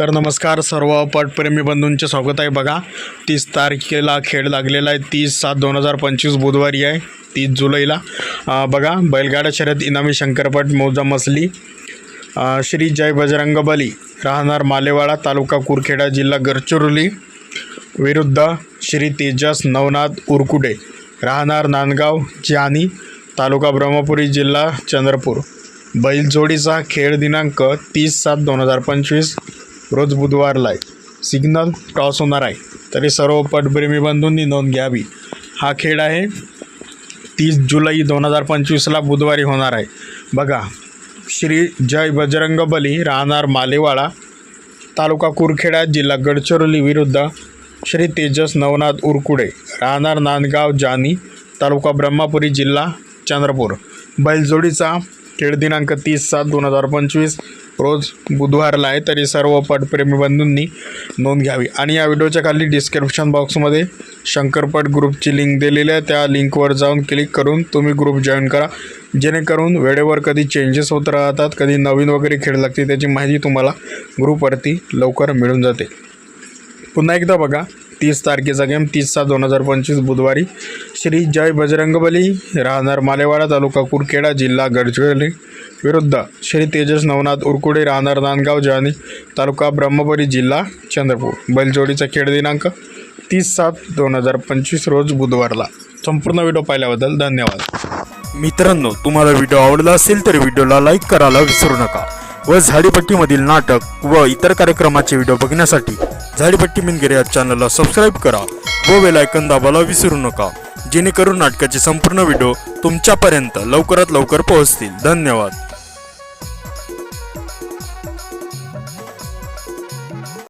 तर नमस्कार सर्व पटप्रेमी बंधूंचे स्वागत आहे बघा. तीस तारखेला खेळ लागलेला आहे. तीस सात दोन हजार पंचवीस बुधवारी आहे तीस जुलैला. बघा बैलगाडा शर्यत इनामी शंकरपट मौजा मसली. श्री जय बजरंग बली राहणार मालेवाडा तालुका कुरखेडा जिल्हा गडचिरोली. विरुद्ध श्री तेजस नवनाथ उरकुडे राहणार नांदगाव जानी तालुका ब्रह्मपुरी जिल्हा चंद्रपूर. बैलजोडीचा खेळ दिनांक तीस सात दोन हजार पंचवीस रोज बुधवारला आहे सिग्नल टॉस होणार आहे. तरी सर्व पटप्रेमी बंधूंनी नोंद घ्यावी. हा खेळ आहे. तीस जुलै दोन हजार पंचवीसला बुधवारी होणार आहे. बघा श्री जय बजरंग बली राहणार मालेवाडा तालुका कुरखेडा जिल्हा गडचिरोली विरुद्ध श्री तेजस नवनाथ उरकुडे राहणार नांदगाव जानी तालुका ब्रह्मापुरी जिल्हा चंद्रपूर. बैलजोडीचा खेळ दिनांक तीस सात दोन हजार पंचवीस रोज बुधवारला आहे. तरी सर्व पटप्रेमी बंधूंनी नोंद घ्यावी. आणि या व्हिडिओच्या खाली डिस्क्रिप्शन बॉक्समध्ये शंकरपट ग्रुपची लिंक दिलेली आहे. त्या लिंकवर जाऊन क्लिक करून तुम्ही ग्रुप जॉईन करा. जेणेकरून वेळेवर कधी चेंजेस होत राहतात कधी नवीन वगैरे खेळ लागते त्याची माहिती तुम्हाला ग्रुपवरती लवकर मिळून जाते. पुन्हा एकदा बघा. तीस तारखेचा गेम तीस सात दोन हजार पंचवीस बुधवारी. श्री जय बजरंगबली राहणार मालेवाडा तालुका कुरखेडा जिल्हा गडचिरोली विरुद्ध. श्री तेजस नवनाथ उरकुडे राहणार नांदगाव जानी तालुका ब्रह्मपुरी जिल्हा चंद्रपूर. बैलजोडीचा खेळ दिनांक तीस सात दोन हजार पंचवीस रोज बुधवारला. संपूर्ण व्हिडिओ पाहिल्याबद्दल धन्यवाद. मित्रांनो तुम्हाला व्हिडिओ आवडला असेल तर व्हिडिओला लाईक करायला विसरू नका व झाडीपट्टीमधील नाटक व इतर कार्यक्रमाचे व्हिडिओ बघण्यासाठी झाडीपट्टी मिनगिरे या चॅनलला सबस्क्राईब करा व वेलायकन आयकन दाबायला विसरू नका. जेणेकरून नाटकाचे संपूर्ण व्हिडिओ तुमच्यापर्यंत लवकरात लवकर पोहोचतील. धन्यवाद.